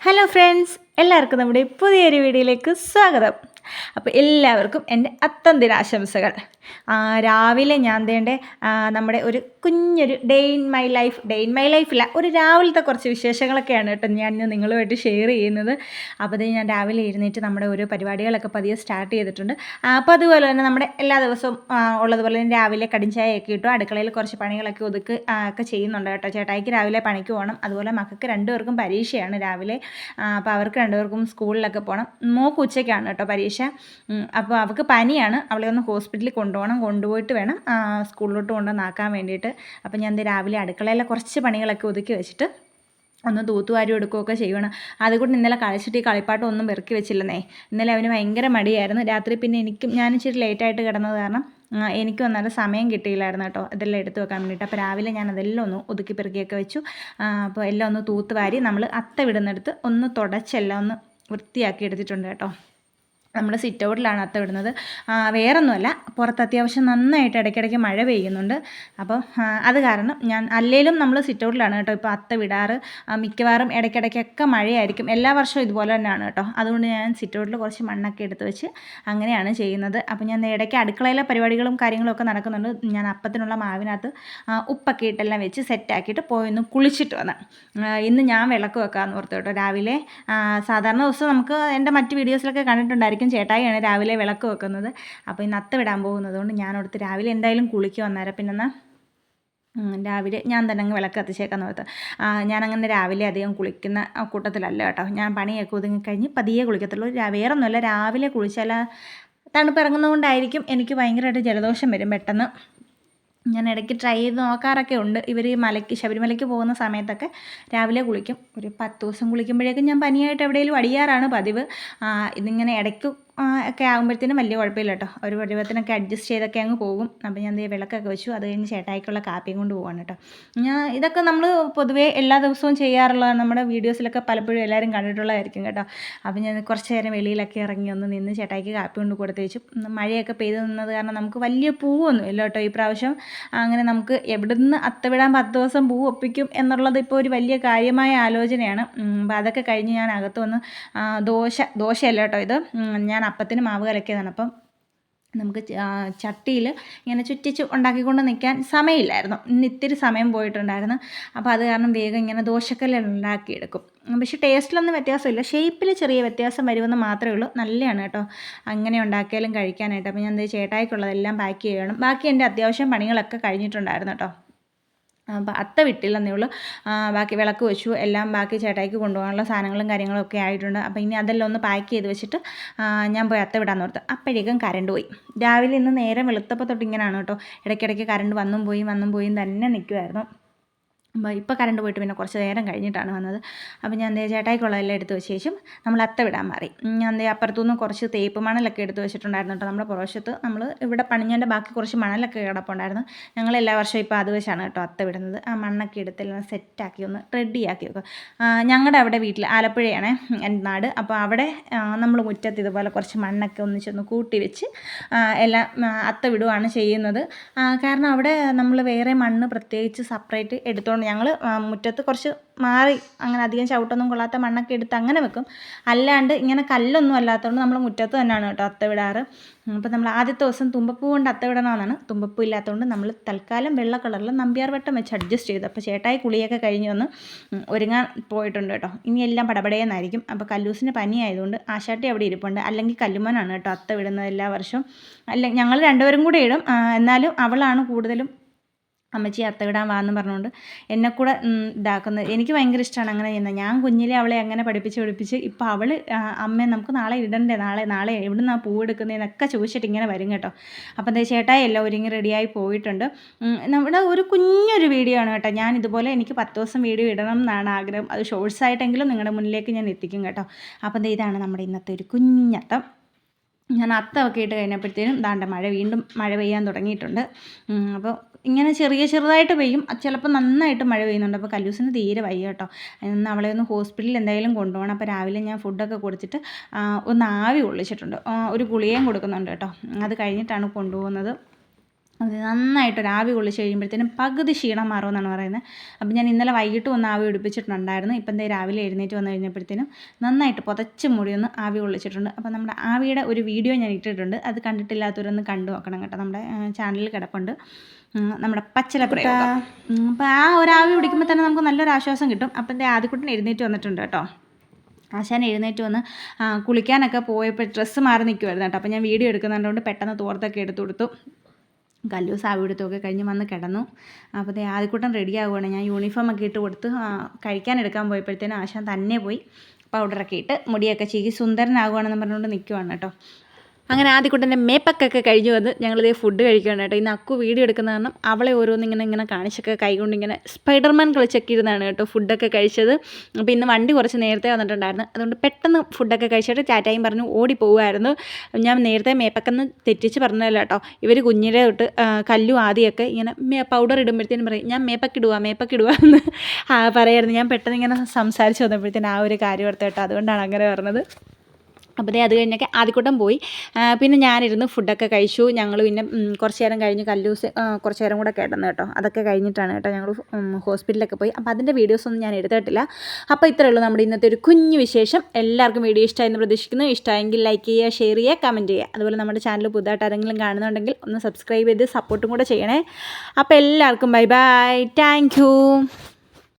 Hello friends എല്ലാവർക്കും നമ്മുടെ പുതിയൊരു വീഡിയോയിലേക്ക് സ്വാഗതം. അപ്പോൾ എല്ലാവർക്കും എന്റെ അത്തം ദിനാശംസകൾ രാവിലെ ഞാൻ തേണ്ടേ നമ്മുടെ ഒരു കുഞ്ഞൊരു day in my life day in my ലൈഫില്ല ഒരു രാവിലത്തെ കുറച്ച് വിശേഷങ്ങളൊക്കെയാണ് കേട്ടോ ഞാൻ ഇന്ന് നിങ്ങളുമായിട്ട് ഷെയർ ചെയ്യുന്നത്. അപ്പോൾ അത് ഞാൻ രാവിലെ എഴുന്നേറ്റ് നമ്മുടെ ഓരോ പരിപാടികളൊക്കെ പതിയെ സ്റ്റാർട്ട് ചെയ്തിട്ടുണ്ട്. അപ്പോൾ അതുപോലെ തന്നെ നമ്മുടെ എല്ലാ ദിവസവും ഉള്ളതുപോലെ തന്നെ രാവിലെ കടിഞ്ചായയൊക്കെ ഇട്ടു അടുക്കളയിൽ കുറച്ച് പണികളൊക്കെ ഒതുക്ക് ഒക്കെ ചെയ്യുന്നുണ്ട് കേട്ടോ. ചേട്ടായിക്ക് രാവിലെ പണിക്ക് പോകണം. അതുപോലെ മക്കൾക്ക് രണ്ടുപേർക്കും പരീക്ഷയാണ് രാവിലെ. അപ്പോൾ അവർക്ക് രണ്ടുപേർക്കും സ്കൂളിലൊക്കെ പോകണം മോക്ക് ഉച്ചയ്ക്കാണ് കേട്ടോ പരീക്ഷ. അപ്പോൾ അവൾക്ക് പനിയാണ്. അവളെ ഒന്ന് ഹോസ്പിറ്റലിൽ കൊണ്ടുപോകണം. കൊണ്ടുപോയിട്ട് വേണം സ്കൂളിലോട്ട് കൊണ്ടുവന്നാക്കാൻ വേണ്ടിയിട്ട്. അപ്പോൾ ഞാൻ രാവിലെ അടുക്കളയിലെ കുറച്ച് പണികളൊക്കെ ഒതുക്കി വെച്ചിട്ട് ഒന്ന് തൂത്തുവാരി എടുക്കുകയൊക്കെ ചെയ്യണം. അതുകൊണ്ട് ഇന്നലെ കളിച്ചിട്ട് ഈ കളിപ്പാട്ടം വെറുക്കി വെച്ചില്ലെന്നേ. ഇന്നലെ അവന് ഭയങ്കര മടിയായിരുന്നു. രാത്രി പിന്നെ എനിക്കും ഞാൻ ഇച്ചിരി ലേറ്റായിട്ട് കിടന്നത് കാരണം എനിക്കും നല്ല സമയം കിട്ടിയില്ലായിരുന്നു കേട്ടോ. ഇതെല്ലാം എടുത്ത് വെക്കാൻ വേണ്ടിയിട്ട്. അപ്പോൾ രാവിലെ ഞാൻ അതെല്ലാം ഒന്ന് ഒതുക്കി പെറുക്കിയൊക്കെ വെച്ചു. അപ്പോൾ എല്ലാം ഒന്ന് തൂത്തുവാരി നമ്മൾ അത്ത വിടുന്നിടത്ത് ഒന്ന് തുടച്ചെല്ലാം ഒന്ന് വൃത്തിയാക്കി എടുത്തിട്ടുണ്ട് കേട്ടോ. നമ്മുടെ സിറ്റ് ഔട്ടിലാണ് അത്ത വേറെ വേറൊന്നുമല്ല. പുറത്ത് അത്യാവശ്യം നന്നായിട്ട് ഇടയ്ക്കിടയ്ക്ക് മഴ പെയ്യുന്നുണ്ട്. അപ്പോൾ അത് കാരണം ഞാൻ അല്ലേലും നമ്മൾ സിറ്റ് ഔട്ടിലാണ് കേട്ടോ ഇപ്പോൾ അത്ത വിടാറ്. മിക്കവാറും ഇടയ്ക്കിടയ്ക്കൊക്കെ മഴയായിരിക്കും. എല്ലാ വർഷവും ഇതുപോലെ തന്നെയാണ് കേട്ടോ. അതുകൊണ്ട് ഞാൻ സിറ്റ് ഔട്ടിൽ കുറച്ച് മണ്ണൊക്കെ എടുത്ത് വെച്ച് അങ്ങനെയാണ് ചെയ്യുന്നത്. അപ്പോൾ ഞാൻ ഇടയ്ക്ക് അടുക്കളയിലെ പരിപാടികളും കാര്യങ്ങളും ഒക്കെ നടക്കുന്നുണ്ട്. ഞാൻ അപ്പത്തിനുള്ള മാവിനകത്ത് ഉപ്പൊക്കെ ഇട്ടെല്ലാം വെച്ച് സെറ്റാക്കിയിട്ട് പോയൊന്ന് കുളിച്ചിട്ട് വന്ന്. ഇന്ന് ഞാൻ വിളക്ക് വെക്കാമെന്ന് ഓർത്തു കേട്ടോ. രാവിലെ സാധാരണ ദിവസം നമുക്ക് എന്റെ മറ്റ് വീഡിയോസിലൊക്കെ കണ്ടിട്ടുണ്ടായിരിക്കും. ചേട്ടായിയാണ് രാവിലെ വിളക്ക് വെക്കുന്നത്. അപ്പോൾ ഇന്ന് അത്ത വിടാൻ പോകുന്നത് കൊണ്ട് ഞാൻ ഓർത്ത് രാവിലെ എന്തായാലും കുളിക്ക് വന്നേരം പിന്നെ എന്നാൽ രാവിലെ ഞാൻ തന്നെ അങ്ങ് വിളക്ക് കത്തിച്ചേക്കാന്ന് ഓർത്ത് ഞാനങ്ങനെ രാവിലെ അധികം കുളിക്കുന്ന കൂട്ടത്തിലല്ല കേട്ടോ. ഞാൻ പണിയൊക്കെ ഒതുങ്ങി കഴിഞ്ഞ് പതിയെ കുളിക്കത്തുള്ളൂ. വേറെ ഒന്നുമല്ല രാവിലെ കുളിച്ചാൽ തണുപ്പ് ഇറങ്ങുന്നതുകൊണ്ടായിരിക്കും എനിക്ക് ഭയങ്കരമായിട്ട് ജലദോഷം വരും പെട്ടെന്ന്. ഞാൻ ഇടയ്ക്ക് ട്രൈ ചെയ്ത് നോക്കാറൊക്കെ ഉണ്ട്. ഇവർ മലയ്ക്ക് ശബരിമലയ്ക്ക് പോകുന്ന സമയത്തൊക്കെ രാവിലെ കുളിക്കും. ഒരു പത്ത് ദിവസം കുളിക്കുമ്പോഴേക്കും ഞാൻ പനിയായിട്ട് എവിടെയെങ്കിലും അടിയാറാണ് പതിവ്. ഇതിങ്ങനെ ഇടയ്ക്ക് ഒക്കെ ആകുമ്പോഴത്തേനും വലിയ കുഴപ്പമില്ല കേട്ടോ ഒരു പരുവത്തിനൊക്കെ അഡ്ജസ്റ്റ് ചെയ്തൊക്കെ അങ്ങ് പോകും. അപ്പോൾ ഞാൻ ദേ വിളക്കൊക്കെ വെച്ചു. അത് കഴിഞ്ഞ് ചേട്ടായിക്കുള്ള കാപ്പിയും കൊണ്ട് പോവാണ് കേട്ടോ ഞാൻ ഇതൊക്കെ നമ്മൾ പൊതുവേ എല്ലാ ദിവസവും ചെയ്യാറുള്ളതാണ്. നമ്മുടെ വീഡിയോസിലൊക്കെ പലപ്പോഴും എല്ലാവരും കണ്ടിട്ടുള്ളതായിരിക്കും കേട്ടോ. അപ്പോൾ ഞാൻ കുറച്ച് നേരം വെളിയിലൊക്കെ ഇറങ്ങി ഒന്ന് നിന്ന് ചേട്ടായിക്ക് കാപ്പി കൊണ്ട് കൊടുത്ത് വെച്ചു. മഴയൊക്കെ പെയ്ത് നിന്നത് കാരണം നമുക്ക് വലിയ പൂവൊന്നും ഇല്ല കേട്ടോ ഈ പ്രാവശ്യം അങ്ങനെ നമുക്ക് എവിടുന്ന് അത്തവിടാൻ പത്ത് ദിവസം പൂ ഒപ്പിക്കും എന്നുള്ളത് ഇപ്പോൾ ഒരു വലിയ കാര്യമായ ആലോചനയാണ്. അപ്പോൾ അതൊക്കെ കഴിഞ്ഞ് ഞാൻ അകത്ത് വന്ന് ദോശ ദോശയല്ല കേട്ടോ ഇത്. ഉം, ഞാൻ അപ്പത്തിന് മാവ് കലക്കിയതാണ്. അപ്പം നമുക്ക് ചട്ടിയിൽ ഇങ്ങനെ ചുറ്റിച്ച് ഉണ്ടാക്കിക്കൊണ്ട് നിൽക്കാൻ സമയമില്ലായിരുന്നു. ഇന്ന് ഇത്തിരി സമയം പോയിട്ടുണ്ടായിരുന്നു. അപ്പോൾ അത് കാരണം വേഗം ഇങ്ങനെ ദോശക്കല്ലിൽ ഉണ്ടാക്കിയെടുക്കും. പക്ഷേ ടേസ്റ്റിലൊന്നും വ്യത്യാസമില്ല. ഷേപ്പിൽ ചെറിയ വ്യത്യാസം വരുമെന്ന് മാത്രമേ ഉള്ളൂ. നല്ലതാണ് കേട്ടോ. അങ്ങനെ ഉണ്ടാക്കിയാലും കഴിക്കാനായിട്ട്. അപ്പോൾ ഞാൻ ദേ ചേട്ടായിക്കുള്ളതെല്ലാം പാക്ക് ചെയ്യണം. ബാക്കി എന്റെ അത്യാവശ്യം പണികളൊക്കെ കഴിഞ്ഞിട്ടുണ്ടായിരുന്നു കേട്ടോ. അപ്പോൾ അത്ത വിട്ടില്ലെന്നേ ഉള്ളൂ. ബാക്കി വിളക്ക് വെച്ചു. എല്ലാം ബാക്കി ചേട്ടായിക്ക് കൊണ്ടുപോകാനുള്ള സാധനങ്ങളും കാര്യങ്ങളും ഒക്കെ ആയിട്ടുണ്ട്. അപ്പോൾ ഇനി അതെല്ലാം ഒന്ന് പാക്ക് ചെയ്ത് വെച്ചിട്ട് ഞാൻ പോയി അത്ത വിടാൻ ഓർത്ത് അപ്പോഴേക്കും കറണ്ട് പോയി. രാവിലെ ഇന്ന് നേരം വെളുത്തപ്പോൾ തൊട്ട് ഇങ്ങനെയാണ് കേട്ടോ. ഇടയ്ക്കിടയ്ക്ക് കറണ്ട് വന്നും പോയി വന്നും പോയും തന്നെ നിൽക്കുമായിരുന്നു അപ്പോൾ ഇപ്പോൾ കറണ്ട് പോയിട്ട് പിന്നെ കുറച്ച് നേരം കഴിഞ്ഞിട്ടാണ് വന്നത്. അപ്പോൾ ഞാൻ ദേ ചേട്ടായിക്കുള്ളതെല്ലാം എടുത്ത് വെച്ച ശേഷം നമ്മൾ അത്ത വിടാൻ മാറി ഞാൻ ദേ അപ്പുറത്തുനിന്ന് കുറച്ച് തേപ്പ് മണലൊക്കെ എടുത്ത് വെച്ചിട്ടുണ്ടായിരുന്നു കേട്ടോ നമ്മുടെ പുറശത്ത് നമ്മൾ ഇവിടെ പണിഞ്ഞതിന്റെ ബാക്കി കുറച്ച് മണലൊക്കെ കിടപ്പുണ്ടായിരുന്നു. ഞങ്ങൾ എല്ലാ വർഷവും ഇപ്പോൾ അത് വെച്ചാണ് കേട്ടോ അത്ത വിടുന്നത്. ആ മണ്ണൊക്കെ എടുത്തെല്ലാം സെറ്റാക്കി ഒന്ന് റെഡിയാക്കി വെക്കും. ഞങ്ങളുടെ അവിടെ വീട്ടിൽ ആലപ്പുഴയാണ് എന്റെ നാട്. അപ്പോൾ അവിടെ നമ്മൾ മുറ്റത്ത് ഇതുപോലെ കുറച്ച് മണ്ണൊക്കെ ഒന്നിച്ചൊന്ന് കൂട്ടി വെച്ച് എല്ലാം അത്ത വിടുവാണ് ചെയ്യുന്നത്. കാരണം അവിടെ നമ്മൾ വേറെ മണ്ണ് പ്രത്യേകിച്ച് സെപ്പറേറ്റ് എടുത്തുകൊണ്ട് ഞങ്ങൾ മുറ്റത്ത് കുറച്ച് മാറി അങ്ങനെ അധികം ചവിട്ടൊന്നും കൊള്ളാത്ത മണ്ണൊക്കെ എടുത്ത് അങ്ങനെ വെക്കും. അല്ലാണ്ട് ഇങ്ങനെ കല്ലൊന്നും അല്ലാത്തതുകൊണ്ട് നമ്മൾ മുറ്റത്ത് തന്നെയാണ് കേട്ടോ അത്ത വിടാറ്. അപ്പോൾ നമ്മൾ ആദ്യത്തെ ദിവസം തുമ്പപ്പൂ കൊണ്ട് അത്ത വിടണമെന്നാണ് തുമ്പപ്പൂ ഇല്ലാത്തതുകൊണ്ട് നമ്മൾ തൽക്കാലം വെള്ള കളറിൽ നമ്പ്യാർ വട്ടം വെച്ച് അഡ്ജസ്റ്റ് ചെയ്തു. അപ്പോൾ ചേട്ടായി കുളിയൊക്കെ കഴിഞ്ഞ് വന്ന് ഒരുങ്ങാൻ പോയിട്ടുണ്ട് കേട്ടോ. ഇനി എല്ലാം പടപടയെന്നായിരിക്കും അപ്പോൾ കല്ലൂസിന് പനിയായതുകൊണ്ട് ആശാട്ടി അവിടെ ഇരിപ്പുണ്ട്. അല്ലെങ്കിൽ കല്ലുമനാണ് കേട്ടോ അത്ത വിടുന്നത് എല്ലാ വർഷവും. അല്ല ഞങ്ങൾ രണ്ടുപേരും കൂടെ ഇടും. എന്നാലും അവളാണ് കൂടുതലും അമ്മച്ചി അത്തവിടാൻ വാന്ന് പറഞ്ഞുകൊണ്ട് എന്നെ കൂടെ ഇതാക്കുന്നത്. എനിക്ക് ഭയങ്കര ഇഷ്ടമാണ് അങ്ങനെ ചെയ്യുന്നത്. ഞാൻ കുഞ്ഞിലെ അവളെ അങ്ങനെ പഠിപ്പിച്ച് പഠിപ്പിച്ച് ഇപ്പോൾ അവൾ അമ്മയെ നമുക്ക് നാളെ ഇടണ്ടേ? നാളെ നാളെ എവിടെ നിന്നാണ് പൂ എടുക്കുന്നതെന്നൊക്കെ ചോദിച്ചിട്ട് ഇങ്ങനെ വരും കേട്ടോ. അപ്പം എന്താ ചേട്ടായി എല്ലാം ഒരുങ്ങി റെഡിയായി പോയിട്ടുണ്ട്. നമ്മുടെ ഒരു കുഞ്ഞൊരു വീഡിയോ ആണ് കേട്ടോ. ഞാൻ ഇതുപോലെ എനിക്ക് പത്ത് ദിവസം വീഡിയോ ഇടണം എന്നാണ് ആഗ്രഹം. അത് ഷോർട്സ് ആയിട്ടെങ്കിലും നിങ്ങളുടെ മുന്നിലേക്ക് ഞാൻ എത്തിക്കും കേട്ടോ. അപ്പം ഇതാണ് നമ്മുടെ ഇന്നത്തെ ഒരു കുഞ്ഞത്തം. ഞാൻ അത്തമൊക്കെ ഇട്ട് കഴിഞ്ഞപ്പോഴത്തേനും ദാണ്ട മഴ വീണ്ടും മഴ പെയ്യാൻ തുടങ്ങിയിട്ടുണ്ട്. അപ്പോൾ ഇങ്ങനെ ചെറിയ ചെറുതായിട്ട് പെയ്യും. ചിലപ്പോൾ നന്നായിട്ട് മഴ പെയ്യുന്നുണ്ട്. അപ്പോൾ കല്ലൂസിന് തീരെ വയ്യ കേട്ടോ. ഇന്ന് അവളെ ഒന്ന് ഹോസ്പിറ്റലിൽ എന്തായാലും കൊണ്ടുപോകണം. അപ്പോൾ രാവിലെ ഞാൻ ഫുഡൊക്കെ കൊടുത്തിട്ട് ഒന്ന് ആവി കൊള്ളിച്ചിട്ടുണ്ട് ഒരു ഗുളികയും കൊടുക്കുന്നുണ്ട് കേട്ടോ. അത് കഴിഞ്ഞിട്ടാണ് കൊണ്ടുപോകുന്നത്. അത് നന്നായിട്ട് ഒരു ആവി കൊള്ളിച്ച് കഴിയുമ്പോഴത്തേനും പകുതി ക്ഷീണം മാറുമെന്നാണ് പറയുന്നത്. അപ്പം ഞാൻ ഇന്നലെ വൈകിട്ട് ഒന്ന് ആവി പിടിപ്പിച്ചിട്ടുണ്ടായിരുന്നു. ഇപ്പം ദേ രാവിലെ എഴുന്നേറ്റ് വന്നു കഴിഞ്ഞപ്പോഴത്തേനും നന്നായിട്ട് പുതച്ച് മുടി ഒന്ന് ആവി കൊള്ളിച്ചിട്ടുണ്ട്. അപ്പോൾ നമ്മുടെ ആവിയുടെ ഒരു വീഡിയോ ഞാൻ ഇട്ടിട്ടുണ്ട്. അത് കണ്ടിട്ടില്ലാത്തവരൊന്ന് കണ്ടു നോക്കണം കേട്ടോ. നമ്മുടെ ചാനലിൽ കിടപ്പുണ്ട്. നമ്മുടെ നമ്മുടെ പച്ചലപ്പെട്ട അപ്പോൾ ആ ഒരു ആവി പിടിക്കുമ്പോൾ തന്നെ നമുക്ക് നല്ലൊരു ആശ്വാസം കിട്ടും. അപ്പം ദേ ആദ്യക്കുട്ടൻ എഴുന്നേറ്റ് വന്നിട്ടുണ്ട് കേട്ടോ. ആശാൻ എഴുന്നേറ്റ് വന്ന് കുളിക്കാനൊക്കെ പോയപ്പോൾ ഡ്രസ്സ് മാറി നിൽക്കുമായിരുന്നു കേട്ടോ. അപ്പോൾ ഞാൻ വീഡിയോ എടുക്കുന്നുണ്ടോണ്ട് പെട്ടെന്ന് തോർത്തൊക്കെ എടുത്തു കൊടുത്തു. കല്ലു സാവ് എടുത്തൊക്കെ കഴിഞ്ഞ് വന്ന് കിടന്നു. അപ്പോൾ ദേ ആദ്യക്കൂട്ടം റെഡി ആവുകയാണ്. ഞാൻ യൂണിഫോം ഒക്കെ ഇട്ട് കൊടുത്ത് കഴിക്കാൻ എടുക്കാൻ പോയപ്പോഴത്തേനും ആശാൻ തന്നെ പോയി പൗഡറൊക്കെ ഇട്ട് മുടിയൊക്കെ ചീകി സുന്ദരനാകുകയാണെന്ന് പറഞ്ഞുകൊണ്ട് നിൽക്കുവാണ് കേട്ടോ. അങ്ങനെ ആദ്യക്കുട്ടന്റെ മേപ്പക്കൊക്കെ കഴിഞ്ഞ് വന്ന് ഞങ്ങളിതേ ഫുഡ് കഴിക്കുകയാണ് കേട്ടോ. ഇന്ന് അക്കു വീഡിയോ എടുക്കുന്ന കാരണം അവളെ ഓരോന്ന് ഇങ്ങനെ ഇങ്ങനെ കാണിച്ചൊക്കെ കൈകൊണ്ട് ഇങ്ങനെ സ്പൈഡർമാൻ കളിച്ചൊക്കെ ഇരുന്നാണ് കേട്ടോ ഫുഡൊക്കെ കഴിച്ചത്. അപ്പോൾ ഇന്ന് വണ്ടി കുറച്ച് നേരത്തെ വന്നിട്ടുണ്ടായിരുന്നു. അതുകൊണ്ട് പെട്ടെന്ന് ഫുഡൊക്കെ കഴിച്ചിട്ട് ടാറ്റായും പറഞ്ഞു ഓടി പോകുമായിരുന്നു ഞാൻ നേരത്തെ മേപ്പക്കെന്ന് തെറ്റിച്ച് പറഞ്ഞതല്ല കേട്ടോ. ഇവർ കുഞ്ഞിലെ തൊട്ട് കല്ലു ആദ്യമൊക്കെ ഇങ്ങനെ പൗഡർ ഇടുമ്പോഴത്തേനും പറയും ഞാൻ മേപ്പക്കിടുക മേപ്പക്കിടുക എന്ന്. പറയായിരുന്നു. ഞാൻ പെട്ടെന്ന് ഇങ്ങനെ സംസാരിച്ച് വന്നപ്പോഴത്തേനും ആ ഒരു കാര്യം ഓർത്ത് കേട്ടോ. അതുകൊണ്ടാണ് അങ്ങനെ പറഞ്ഞത്. അപ്പോൾ അത് കഴിഞ്ഞൊക്കെ ആദ്യക്കൂട്ടം പോയി. പിന്നെ ഞാനിരുന്ന് ഫുഡൊക്കെ കഴിച്ചു. ഞങ്ങൾ പിന്നെ കുറച്ച് നേരം കഴിഞ്ഞ് കല്ലൂസ് കുറച്ച് നേരം കൂടെ കേട്ടെന്ന് കേട്ടോ. അതൊക്കെ കഴിഞ്ഞിട്ടാണ് കേട്ടോ ഞങ്ങൾ ഹോസ്പിറ്റലിലൊക്കെ പോയി. അപ്പോൾ അതിന്റെ വീഡിയോസൊന്നും ഞാൻ എടുത്തിട്ടില്ല. അപ്പോൾ ഇത്രയേ ഉള്ളൂ നമ്മുടെ ഇന്നത്തെ ഒരു കുഞ്ഞു വിശേഷം. എല്ലാവർക്കും വീഡിയോ ഇഷ്ടമായെന്ന് പ്രതീക്ഷിക്കുന്നു. ഇഷ്ടമായെങ്കിൽ ലൈക്ക് ചെയ്യുക ഷെയർ ചെയ്യുക കമന്റ് ചെയ്യുക. അതുപോലെ നമ്മുടെ ചാനൽ പുതുതായിട്ട് ആരെങ്കിലും കാണുന്നുണ്ടെങ്കിൽ ഒന്ന് സബ്സ്ക്രൈബ് ചെയ്ത് സപ്പോർട്ടും കൂടെ ചെയ്യണേ. അപ്പോൾ എല്ലാവർക്കും ബൈ ബൈ താങ്ക്